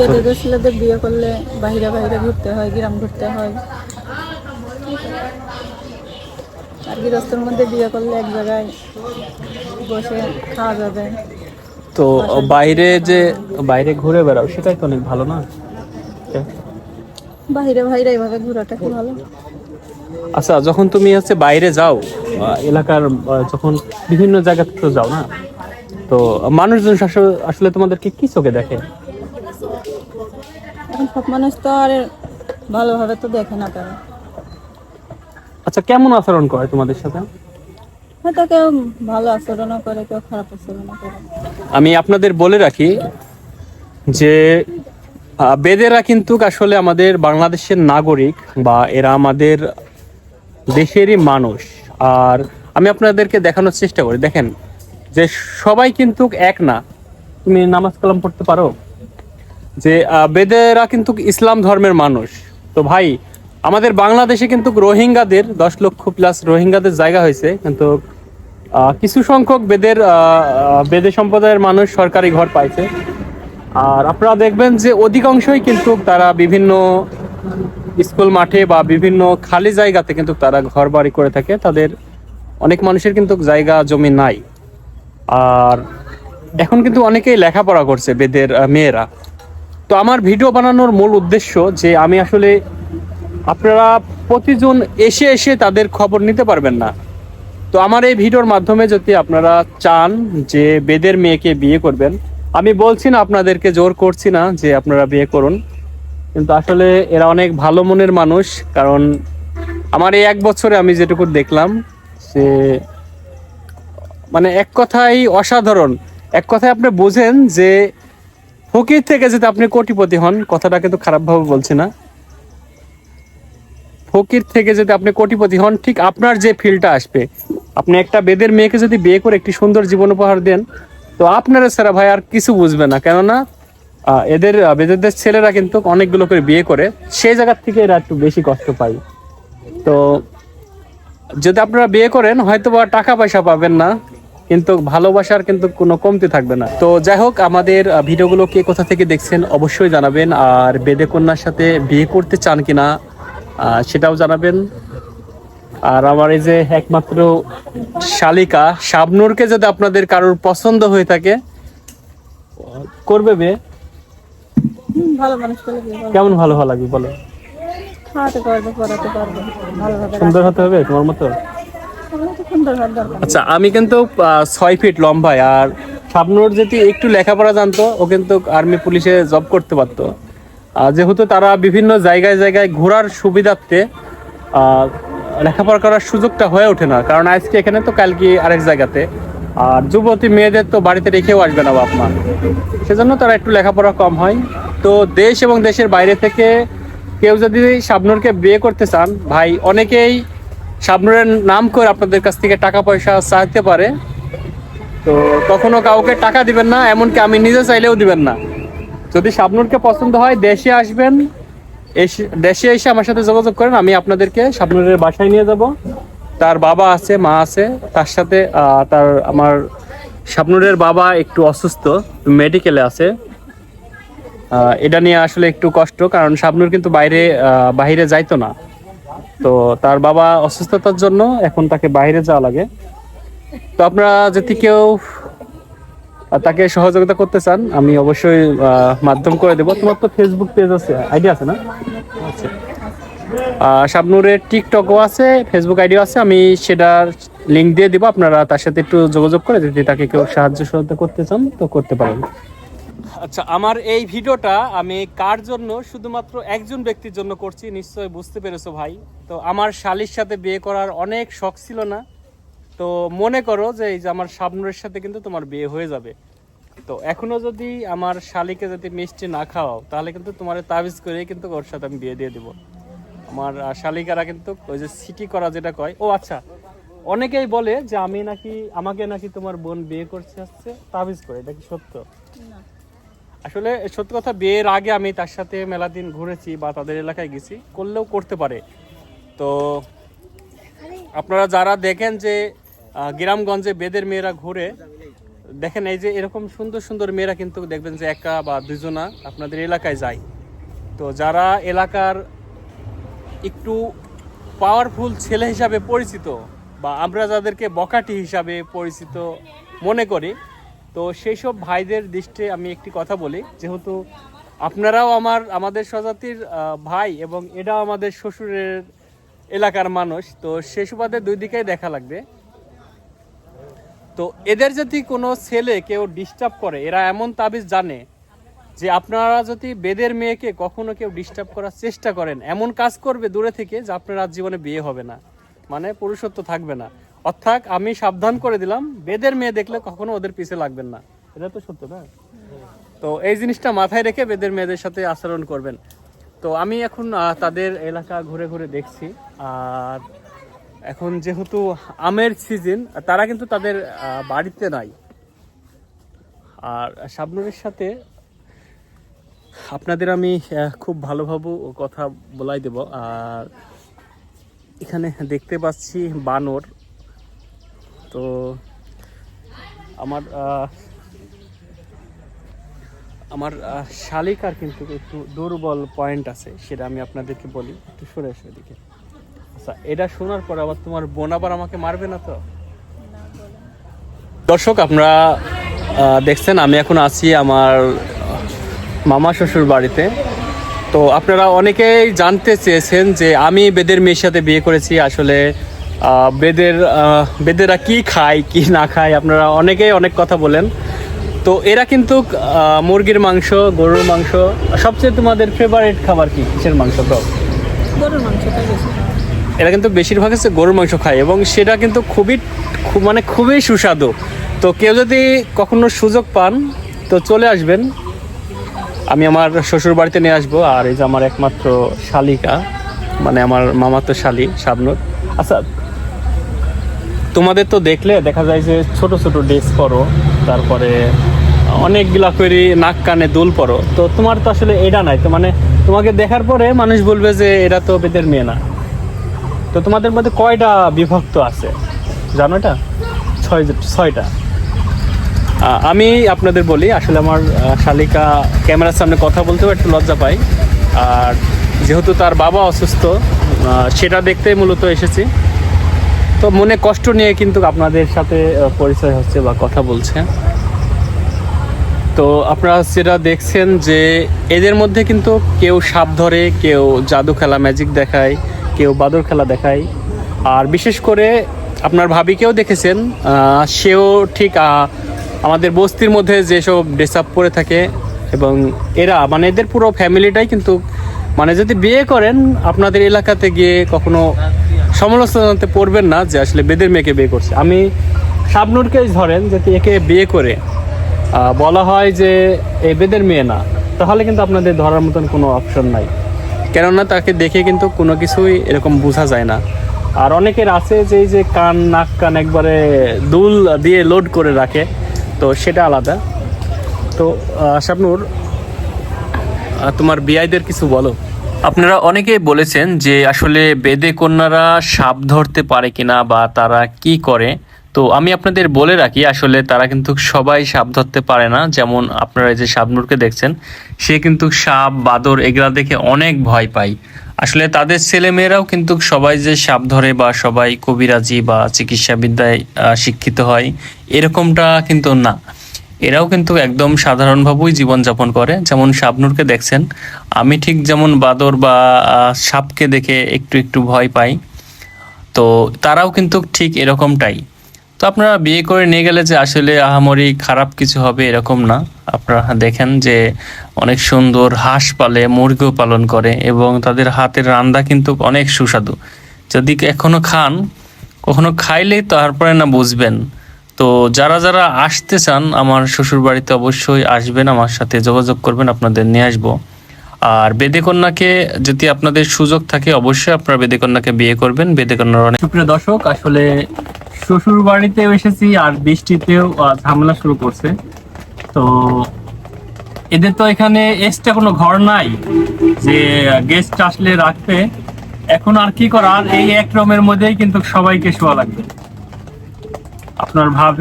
বেদেদের ছেলেদের বিয়ে করলে বাইরে বাইরে ঘুরতে হয় গ্রাম ঘুরতে হয়। আর গৃহস্থর মধ্যে বিয়ে করলে এক জায়গায় বসে খাওয়া যাবে। তো বাইরে যে বাইরে ঘুরে বেড়াও সেটাই তো অনেক ভালো না? বাইরে বাইরে এইভাবে ঘোরাটা কি ভালো? আচ্ছা যখন তুমি হচ্ছে বাইরে যাও এলাকার যখন বিভিন্ন জায়গাতে তো যাও না? তো মানুষজন আসলে- তোমাদেরকে কি চোখে দেখে? সব মানুষ তো আর ভালোভাবে তো দেখে না তারা। আচ্ছা কেমন আচরণ করে তোমাদের সাথে? হয়তো কেউ ভালো আচরণও করে কেউ খারাপ আচরণও করে। আমি আপনাদের বলে রাখি যে আহ, বেদেরা কিন্তু আসলে আমাদের বাংলাদেশের নাগরিক বা এরা আমাদের দেশেরই মানুষ। আর আমি আপনাদেরকে দেখানোর চেষ্টা করি। দেখেন যে সবাই কিন্তু এক না। তুমি নামাজ কালাম পড়তে পারো? যে বেদেরা কিন্তু ইসলাম ধর্মের মানুষ। তো ভাই, আমাদের বাংলাদেশে কিন্তু রোহিঙ্গাদের, দশ লক্ষ প্লাস রোহিঙ্গাদের জায়গা হয়েছে। কিন্তু কিছু সংখ্যক বেদের বেদে সম্প্রদায়ের মানুষ সরকারি ঘর পাইছে। আর আপনারা দেখবেন যে অধিকাংশই কিন্তু তারা বিভিন্ন স্কুল মাঠে বা বিভিন্ন খালি জায়গাতে কিন্তু তারা ঘর বাড়ি করে থাকে। তাদের অনেক মানুষের কিন্তু জায়গা, জমি নাই। আর এখন কিন্তু অনেকেই লেখাপড়া করছে বেদের মেয়েরা। তো আমার ভিডিও বানানোর মূল উদ্দেশ্য যে আমি আসলে আপনারা প্রতিজন এসে এসে তাদের খবর নিতে পারবেন না। তো আমার এই ভিডিওর মাধ্যমে যদি আপনারা চান যে বেদের মেয়েকে বিয়ে করবেন, আমি বলছি না আপনাদেরকে জোর করছি না যে আপনারা বিয়ে করুন। কিন্তু আসলে এরা অনেক ভালো মনের মানুষ, কারণ আমার এই এক বছরে আমি যেটুকু দেখলাম সে মানে এক কথাই অসাধারণ। এক কথায় আপনি বোঝেন যে ফকির থেকে যদি আপনি কোটিপতি হন, কথাটা কিন্তু খারাপভাবে বলছি না। ফকির থেকে যদি আপনি কোটিপতি হন, ঠিক আপনার যে ফিলটা আসবে। আপনি একটা বেদের মেয়েকে যদি বিয়ে করে একটি সুন্দর জীবন উপহার দেন, তো আপনারা ছাড়া ভাই আর কিছু বুঝবে না। কেননা এদের বেদেরদের ছেলেরা কিন্তু অনেকগুলো করে বিয়ে করে, সেই জায়গার থেকে এরা একটু বেশি কষ্ট পায়। তো যদি আপনারা বিয়ে করেন হয়তো বা টাকা পয়সা পাবেন না। কিন্তু ভালোবাসার কিন্তু কোনো কমতি থাকবে না। তো যাই হোক আমাদের ভিডিওগুলো কে কোথা থেকে দেখছেন অবশ্যই জানাবেন। আর বেদে কন্যার সাথে বিয়ে করতে চান কিনা সেটাও জানাবেন। আর আমার এই যে একমাত্র শালিকা শাবনুরকে যদি আপনাদের কারোর পছন্দ হয়ে থাকে করবে বে। কেমন ভালো ভালো লাগবে বলো? সুন্দর হতে হবে তোমার মতো? আচ্ছা আমি কিন্তু ছয় ফিট লম্বাই আর শাবনুর যদি একটু লেখাপড়া জানতো, ও কিন্তু আর্মি পুলিশে জব করতে পারতো। যেহেতু তারা বিভিন্ন জায়গায় জায়গায় ঘোরার সুবিধার্থে লেখাপড়া করার সুযোগটা হয়ে ওঠে না। কারণ আজকে এখানে তো কালকে আরেক জায়গাতে। আর যুবতী মেয়েদের তো বাড়িতে রেখেও আসবে না বাপ মা। সেজন্য তারা একটু লেখাপড়া কম হয়। তো দেশ এবং দেশের বাইরে থেকে কেউ যদি শাবনুরকে বিয়ে করতে চান, ভাই, অনেকেই শাবনুরের নাম করে আপনাদের কাছ থেকে টাকা পয়সা চাইতে পারে। তো কখনো কাউকে টাকা দিবেন না, এমনকি আমি নিজে চাইলেও দিবেন না। যদি শাবনুরকে পছন্দ হয়, দেশে আসবেন দেশে এসে আমার সাথে যোগাযোগ করেন, আমি আপনাদেরকে শাবনুরের বাসায় নিয়ে যাব। তার বাবা আছে, মা আছে, তার সাথে তার আমার শাবনুরের বাবা একটু অসুস্থ মেডিকেলে আছে। এটা নিয়ে আসলে একটু কষ্ট, কারণ শাবনুর কিন্তু বাইরে বাইরে যাইতো না। তো তার বাবা অসুস্থতার জন্য এখন তাকে বাইরে যাওয়া লাগে। তো আপনারা যদি কেউ তাকে সহযোগিতা করতে চান, আমি অবশ্যই মাধ্যম করে দেবো। তোমার তো ফেসবুক পেজ আছে আইডি আছে না? আচ্ছা। শাবনুরের টিকটকও আছে ফেসবুক আইডিও আছে। আমি সেটার লিংক দিয়ে দিব। আপনারা তার সাথে একটু যোগাযোগ করে যদি তাকে কেউ সাহায্য সহায়তা করতে চান, তো করতে পারেন। আচ্ছা আমার এই ভিডিওটা আমি কার জন্য? শুধুমাত্র একজন ব্যক্তির জন্য করছি, নিশ্চয় বুঝতে পেরেছ ভাই। তো আমার শালির সাথে বিয়ে করার অনেক শখ ছিল না। তো মনে করো যে এই যে আমার শাবনুরের সাথে কিন্তু তোমার বিয়ে হয়ে যাবে। তো এখনও যদি আমার শালিকে যদি মিষ্টি না খাওয়াও, তাহলে কিন্তু তোমার তাবিজ করে কিন্তু ওর সাথে আমি বিয়ে দিয়ে দেবো। আমার শালিকারা কিন্তু ওই যে সিটি করা যেটা কয়, ও আচ্ছা অনেকেই বলে যে আমি নাকি, আমাকে নাকি তোমার বোন বিয়ে করছে, আসছে, তাবিজ করে, এটা কি সত্য। আসলে সত্যি কথা বিয়ের আগে আমি তার সাথে মেলা দিন ঘুরেছি বা তাদের এলাকায় গেছি, করলেও করতে পারে। তো আপনারা যারা দেখেন যে গ্রামগঞ্জে বেদের মেয়েরা ঘুরে, দেখেন এই যে এরকম সুন্দর সুন্দর মেয়েরা কিন্তু দেখবেন যে একা বা দুজনা আপনাদের এলাকায় যায়। তো যারা এলাকার একটু পাওয়ারফুল ছেলে হিসাবে পরিচিত বা আমরা যাদেরকে বকাটি হিসাবে পরিচিত মনে করি তো সেই সব ভাইদের দৃষ্টি আমি একটি কথা বলি, যেহেতু আপনারাও আমার, আমাদের স্বজাতির ভাই এবং এটাও আমাদের শ্বশুরের এলাকার মানুষ, তো সেই সুবাদে দুই দিকেই দেখা লাগবে। তো এদের যদি কোনো ছেলে কেউ ডিস্টার্ব করে, এরা এমন তাবিজ জানে যে আপনারা যদি বেদের মেয়েকে কখনো কেউ ডিস্টার্ব করার চেষ্টা করেন, এমন কাজ করবে দূরে থেকে যে আপনার জীবনে বিয়ে হবে না। মানে পুরুষত্ব থাকবে না। অর্থাৎ আমি সাবধান করে দিলাম। বেদের মেয়ে দেখলে কখনো ওদের পিছে লাগবেন না। এটা তো সত্য না। তো এই জিনিসটা মাথায় রেখে বেদের মেয়েদের সাথে আচরণ করবেন। তো আমি এখন তাদের এলাকা ঘুরে ঘুরে দেখছি। আর এখন যেহেতু আমের সিজন তারা কিন্তু তাদের বাড়িতে নাই। আর শাবনুরের সাথে আপনাদের আমি খুব ভালোভাবে কথা বলাই দেব। আর এখানে দেখতে পাচ্ছি বানর। তো আমার আমার শালিকার কিন্তু একটু দুর্বল পয়েন্ট আছে, সেটা আমি আপনাদেরকে বলি। একটু সরে আসো এদিকে। আচ্ছা এটা শোনার পর আবার তোমার বোন আবার আমাকে মারবে না তো? দর্শক, আপনারা দেখছেন, আমি এখন আছি আমার মামা শ্বশুর বাড়িতে। তো আপনারা অনেকেই জানতে চেয়েছেন যে আমি বেদের মেয়ের সাথে বিয়ে করেছি, আসলে বেদের বেদেরা কি খায় কি না খায় আপনারা অনেকেই অনেক কথা বলেন। তো এরা কিন্তু মুরগির মাংস গরুর মাংস সবচেয়ে তোমাদের ফেভারিট খাবার কি? কিসের মাংস তো গরুর খাওয়া। এরা কিন্তু বেশিরভাগ হচ্ছে গরুর মাংস খায় এবং সেটা কিন্তু খুবই খুব মানে খুবই সুস্বাদু। তো কেউ যদি কখনো সুযোগ পান তো চলে আসবেন। আমি আমার শ্বশুর বাড়িতে নিয়ে আসব আর এই যে আমার একমাত্র শালিকা মানে আমার মামাতো শালি শাবনুর। আচ্ছা তোমাদের তো দেখলে দেখা যায় যে ছোট ছোট ড্রেস পরো, তারপরে অনেকগুলা করে নাক কানে দুল পরো। তো তোমার তো আসলে এটা নাই, তো মানে তোমাকে দেখার পরে মানুষ বলবে যে এটা তো বেদের মেয়ে না। তো তোমাদের মধ্যে কয়টা বিভক্ত আছে? জানো এটা? ছয় ছয়টা। আমি আপনাদের বলি, আসলে আমার শালিকা ক্যামেরার সামনে কথা বলতেও একটু লজ্জা পাই। আর যেহেতু তার বাবা অসুস্থ সেটা দেখতেই মূলত এসেছি। তো মনে কষ্ট নিয়ে কিন্তু আপনাদের সাথে পরিচয় হচ্ছে বা কথা বলছে। তো আপনারা যেটা দেখছেন যে এদের মধ্যে কিন্তু কেউ সাপ ধরে, কেউ জাদু খেলা ম্যাজিক দেখায়, কেউ বাদর খেলা দেখায়। আর বিশেষ করে আপনার ভাবিকেও দেখেছেন সেও ঠিক আমাদের বস্তির মধ্যে যেসব ড্রেস আপ পরে থাকে এবং এরা মানে এদের পুরো ফ্যামিলিটাই কিন্তু মানে যদি বিয়ে করেন, আপনাদের এলাকাতে গিয়ে কখনো সমালোচনাতে পড়বেন না যে আসলে বেদের মেয়েকে বিয়ে করছে। আমি শাবনুরকেই ধরেন যদি একে বিয়ে করে বলা হয় যে এই বেদের মেয়ে না তাহলে কিন্তু আপনাদের ধরার মতন কোনো অপশন নাই। কেননা তাকে দেখে কিন্তু কোনো কিছুই এরকম বোঝা যায় না। আর অনেকের আছে যে এই যে কান নাক কান একবারে দুল দিয়ে লোড করে রাখে তো সেটা আলাদা। তো আহ, শাবনুর তোমার বিআইদের কিছু বলো। আপনারা অনেকেই বলেছেন যে আসলে বেদে কন্যারা সাপ ধরতে পারে কিনা বা তারা কি করে। তো আমি আপনাদের বলে রাখি, আসলে তারা কিন্তু সবাই সাপ ধরতে পারে না। যেমন আপনারা যে শাবনুরকে দেখছেন, সে কিন্তু সাপ, বাদর এগুলা দেখে অনেক ভয় পায়। আসলে তাদের ছেলেমেয়েরাও কিন্তু সবাই যে সাপ ধরে বা সবাই কবিরাজি বা চিকিৎসাবিদ্যায় শিক্ষিত হয়, এরকমটা কিন্তু না। এরাও কিন্তু একদম সাধারণভাবেই জীবনযাপন করে। যেমন শাবনুরকে দেখছেন, আমি ঠিক যেমন বাদর বা সাপকে দেখে একটু একটু ভয় পাই। তো তারাও কিন্তু ঠিক এরকমটাই। তো আপনারা বিয়ে করে নিয়ে গেলে যে আসলে আহামরি খারাপ কিছু হবে এরকম না। আপনারা দেখেন যে অনেক সুন্দর হাঁস পালে, মুরগিও পালন করে এবং তাদের হাতের রান্না কিন্তু অনেক সুস্বাদু। যদি এখনও খান, কখনো খাইলে তারপরে না বুঝবেন। তো যারা যারা আসতে চান, আমার শ্বশুর বাড়িতে অবশ্যই আসবেন, আমার সাথে যোগাযোগ করবেন, আপনাদের নিয়ে আসব। আর বেদেকন্যাকে যদি আপনাদের সুযোগ থাকে, অবশ্যই আপনারা বেদেকন্যাকে বিয়ে করবেন। বেদেকন্যার অনেক সুপ্রিয় দর্শক, আসলে শ্বশুর বাড়িতেও এসেছি আর বৃষ্টিতেও ঝামেলা শুরু করছে। তো এদের তো এখানে এক্সট্রা কোনো ঘর নাই, যে গেস্ট আসলে রাখবে। এখন আর কি করার? এই এক রুমের মধ্যেই কিন্তু সবাইকে শোয়া লাগবে। আপনার ভাব